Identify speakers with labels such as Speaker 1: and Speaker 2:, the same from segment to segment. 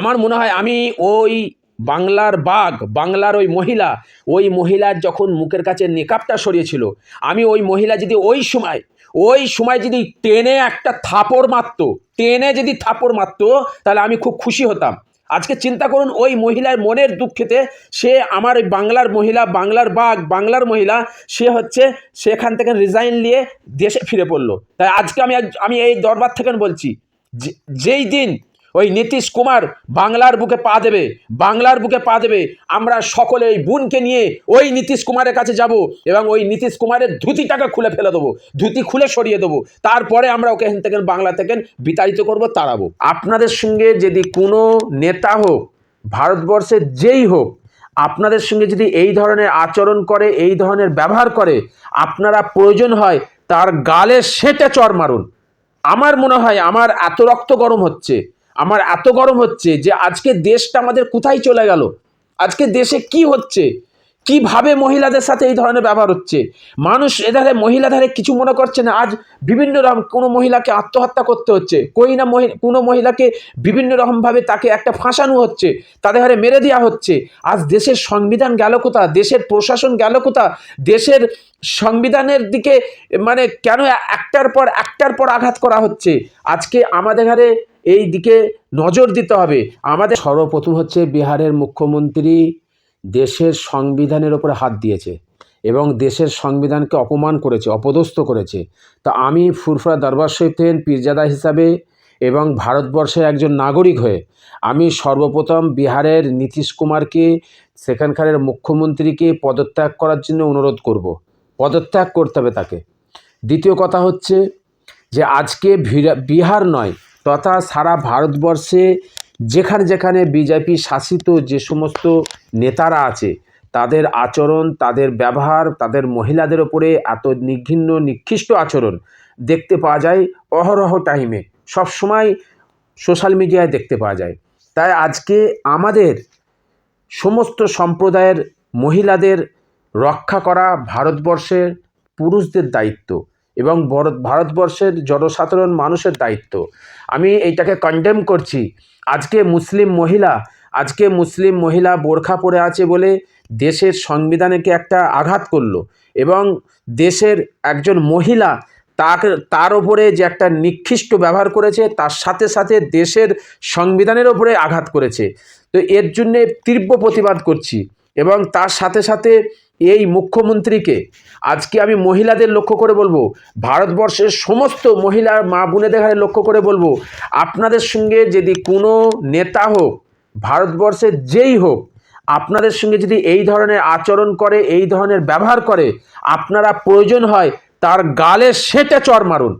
Speaker 1: আমার মনে হয় আমি ওই বাংলার বাঘ, বাংলার ওই মহিলা, ওই মহিলার যখন মুখের কাছে নেকাবটা সরিয়েছিল, আমি ওই মহিলা যদি ওই সময় ওই সময় যদি টেনে একটা থাপড় মারতো, টেনে যদি থাপড় মারতো, তাহলে আমি খুব খুশি হতাম। আজকে চিন্তা করুন, ওই মহিলার মনের দুঃখেতে সে আমার ওই বাংলার মহিলা, বাংলার বাঘ, বাংলার মহিলা, সে হচ্ছে সেখান থেকে রিজাইন নিয়ে দেশে ফিরে পড়ল। তাই আজকে আমি আমি এই দরবার থেকে বলছি যেই দিন ওই নীতিশ কুমার বাংলার বুকে পা দেবে, বাংলার বুকে পা দেবে। আমরা সকলে ওই বোনকে নিয়ে ওই নীতিশ কুমারের কাছে যাব এবং ওই নীতিশ কুমারের ধুতিটাকে খুলে ফেলে দেবো, ধুতি খুলে সরিয়ে দেবো। তারপরে আমরা ওকে এখান থেকে বাংলা থেকে বিতাড়িত করব, তাড়াবো। আপনাদের সঙ্গে যদি কোনো নেতা হোক, ভারতবর্ষের যেই হোক, আপনাদের সঙ্গে যদি এই ধরনের আচরণ করে, এই ধরনের ব্যবহার করে, আপনারা প্রয়োজন হয় তার গালে সেটে চর মারুন। আমার মনে হয় আমার এত রক্ত গরম হচ্ছে আমার এত গরম হচ্ছে যে আজকে দেশটা আমাদের কোথায় চলে গেল? আজকে দেশে কি হচ্ছে? কীভাবে মহিলাদের সাথে এই ধরনের ব্যবহার হচ্ছে? মানুষ এধারে মহিলা ধারে কিছু মনে করছে না। আজ বিভিন্ন রকম কোনো মহিলাকে আত্মহত্যা করতে হচ্ছে। কই না কোনো মহিলাকে বিভিন্ন রকমভাবে তাকে একটা ফাঁসানো হচ্ছে, তাদের হারে মেরে দেওয়া হচ্ছে। আজ দেশের সংবিধান গেল কোথা? দেশের প্রশাসন গেল কোথা? দেশের সংবিধানের দিকে মানে কেন একটার পর একটার পর আঘাত করা হচ্ছে? আজকে আমাদের ঘরে এই দিকে নজর দিতে হবে। আমাদের সর্বপ্রথম হচ্ছে বিহারের মুখ্যমন্ত্রী দেশের সংবিধানের ওপরে হাত দিয়েছে এবং দেশের সংবিধানকে অপমান করেছে, অপদস্থ করেছে। তা আমি ফুরফুরা দরবার শহীদ পীরজাদা হিসাবে এবং ভারতবর্ষের একজন নাগরিক হয়ে আমি সর্বপ্রথম বিহারের নীতিশ কুমারকে, সেখানকারের মুখ্যমন্ত্রীকে পদত্যাগ করার জন্য অনুরোধ করব। পদত্যাগ করতে হবে তাকে। দ্বিতীয় কথা হচ্ছে যে আজকে বিহার নয় তথা সারা ভারতবর্ষে যেখানে যেখানে বিজেপি শাসিত যে সমস্ত নেতারা আছে, তাদের আচরণ, তাদের ব্যবহার, তাদের মহিলাদের ওপরে এত নিঘিন্ন, নিকৃষ্ট আচরণ দেখতে পাওয়া যায় অহরহ টাইমে সবসময় সোশ্যাল মিডিয়ায় দেখতে পাওয়া যায়। তাই আজকে আমাদের সমস্ত সম্প্রদায়ের মহিলাদের রক্ষা করা ভারতবর্ষের পুরুষদের দায়িত্ব। এবং ভারতবর্ষের জনসাধারণ মানুষের দায়িত্ব। আমি এইটাকে কন্ডেম করছি। আজকে মুসলিম মহিলা, আজকে মুসলিম মহিলা বোরখা পরে আছে বলে দেশের সংবিধানেকে একটা আঘাত করল এবং দেশের একজন মহিলা তাকে তার ওপরে যে একটা নিকৃষ্ট ব্যবহার করেছে, তার সাথে সাথে দেশের সংবিধানের ওপরে আঘাত করেছে। তো এর জন্যে তীব্র প্রতিবাদ করছি। এবং তার সাথে সাথে এই মুখ্যমন্ত্রীকে আজকে আমি মহিলাদের লক্ষ্য করে বলব, ভারতবর্ষের সমস্ত মহিলা মা বোনেদের হারে লক্ষ্য করে বলব, আপনাদের সঙ্গে যদি কোনো নেতা হোক ভারতবর্ষের যেই হোক, আপনাদের সঙ্গে যদি এই ধরনের আচরণ করে, এই ধরনের ব্যবহার করে, আপনারা প্রয়োজন হয় তার গালে সেটে চর মারুন।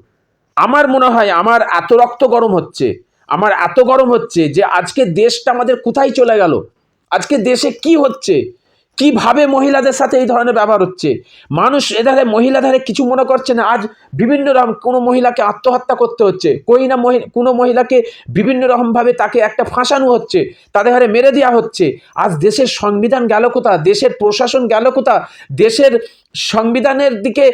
Speaker 1: আমার মনে হয় আমার এত রক্ত গরম হচ্ছে, আমার এত গরম হচ্ছে যে আজকে দেশটা আমাদের কোথায় চলে গেল? আজকে দেশে কি হচ্ছে? কীভাবে মহিলাদের সাথে এই ধরনের ব্যবহার হচ্ছে? মানুষ এধারে মহিলা ধারে কিছু মনে করছে না, আজ বিভিন্ন রকম কোনো মহিলাকে আত্মহত্যা করতে হচ্ছে। কই না কোনো মহিলাকে বিভিন্ন রকমভাবে তাকে একটা ফাঁসানো হচ্ছে, তাদের হারে মেরে দেওয়া হচ্ছে। আজ দেশের সংবিধান গেল কোথা? দেশের প্রশাসন গেল কোথা? দেশের সংবিধানের দিকে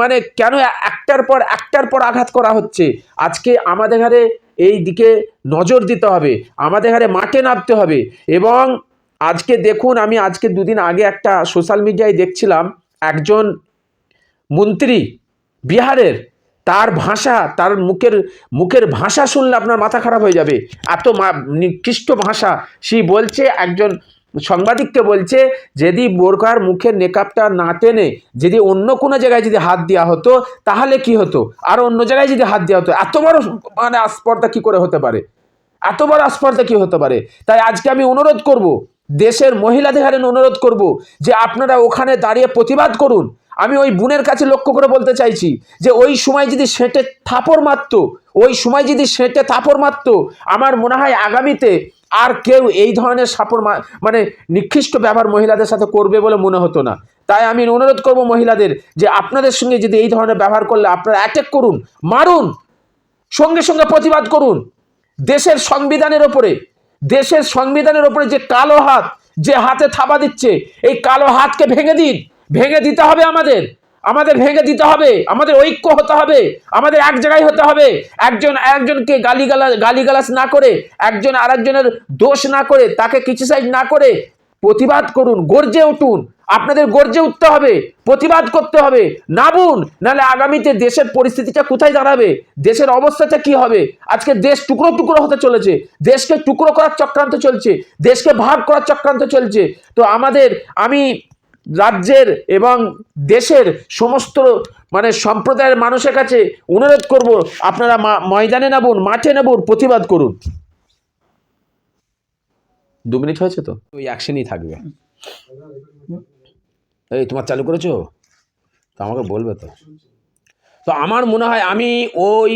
Speaker 1: মানে কেন একটার পর একটার পর আঘাত করা হচ্ছে? আজকে আমাদের ঘরে এই দিকে নজর দিতে হবে, আমাদের ঘরে মাঠে নামতে হবে এবং আজকে দেখুন, আমি আজকে দুদিন আগে একটা সোশ্যাল মিডিয়ায় দেখছিলাম, একজন মন্ত্রী বিহারের, তার ভাষা, তার মুখের মুখের ভাষা শুনলে আপনার মাথা খারাপ হয়ে যাবে। এত নিকৃষ্ট ভাষা। সে বলছে, একজন সাংবাদিককে বলছে, যদি বোরকার মুখের নেকাবটা না টেনে, যদি অন্য কোনো জায়গায় যদি হাত দেওয়া হতো, তাহলে কি হতো? আর অন্য জায়গায় যদি হাত দেওয়া হতো, এত বড় মানে আস্পর্ধা কী করে হতে পারে? এত বড় আস্পর্ধা কী হতে পারে? তাই আজকে আমি অনুরোধ করব দেশের মহিলাদের হারে অনুরোধ করব যে আপনারা ওখানে দাঁড়িয়ে প্রতিবাদ করুন। আমি ওই বোনের কাছে লক্ষ্য করে বলতে চাইছি যে ওই সময় যদি সেঁটে থাপড় মারতো, ওই সময় যদি সেঁটে থাপড় মারতো, আমার মনে হয় আগামীতে আর কেউ এই ধরনের সাপড় মানে নিকৃষ্ট ব্যবহার মহিলাদের সাথে করবে বলে মনে হতো না। তাই আমি অনুরোধ করব মহিলাদের যে আপনাদের সঙ্গে যদি এই ধরনের ব্যবহার করলে আপনারা অ্যাটেক করুন, মারুন, সঙ্গে সঙ্গে প্রতিবাদ করুন। দেশের সংবিধানের ওপরে দেশের সংবিধানের ওপরে যে কালো হাত যে হাতে থাবা দিচ্ছে, এই কালো হাতকে ভেঙে দিন। ভেঙে দিতে হবে আমাদের। আমাদের ভেঙে দিতে হবে। আমাদের ঐক্য হতে হবে। আমাদের এক জায়গায় হতে হবে। একজন একজনকে গালিগালা, গালিগালাজ না করে, একজন আরেকজনের দোষ না করে, তাকে ক্রিটিসাইজ না করে প্রতিবাদ করুন, গর্জে উঠুন। আপনাদের গর্জে উঠতে হবে, প্রতিবাদ করতে হবে। নাবুন নাহলে আগামীতে দেশের পরিস্থিতিটা কোথায় দাঁড়াবে? দেশের অবস্থাটা কি হবে? আজকে দেশ টুকরো টুকরো হতে চলেছে, দেশকে টুকরো করার চক্রান্ত চলছে, দেশকে ভাগ করার চক্রান্ত চলছে। তো আমাদের, আমি রাজ্যের এবং দেশের সমস্ত মানে সম্প্রদায়ের মানুষের কাছে অনুরোধ করব, আপনারা ময়দানে নামুন, মাঠে নামুন, প্রতিবাদ করুন। দু মিনিট হয়েছে তো? ওই অ্যাকশনই থাকবে। এই, তোমার চালু করেছ? তো আমাকে বলবে তো। তো আমার মনে হয় আমি ওই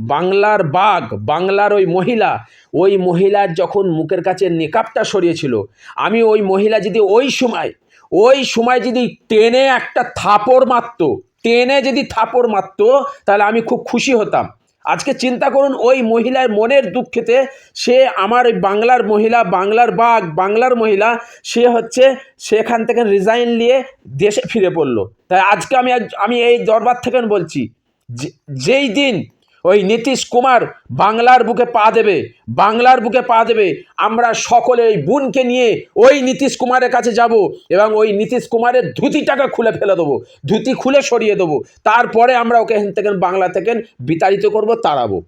Speaker 1: বাংলার বাঘ, বাংলার ওই মহিলা, ওই মহিলার যখন মুখের কাছে নেকাবটা সরিয়েছিল, আমি ওই মহিলা যদি ওই সময় ওই সময় যদি টেনে একটা থাপড় মারতো, টেনে যদি থাপড় মারতো, তাহলে আমি খুব খুশি হতাম। আজকে চিন্তা করুন, ওই মহিলার মনের দুঃখেতে সে আমার বাংলার মহিলা, বাংলার বাঘ, বাংলার মহিলা, সে হচ্ছে, সেখান থেকে রিজাইন নিয়ে দেশে ফিরে পড়ল। তাই আজকে আমি আমি এই দরবার থেকে বলছি যেই দিন ওই নীতিশ কুমার বাংলার বুকে পা দেবে, বাংলার বুকে পা দেবে। আমরা সকলে এই বোনকে নিয়ে ওই নীতিশ কুমারের কাছে যাব এবং ওই নীতিশ কুমারের ধুতি টাকা খুলে ফেলে দেবো, ধুতি খুলে সরিয়ে দেবো। তারপরে আমরা ওকে এখান থেকে বাংলা থেকে বিতাড়িত করব, তাড়াবো।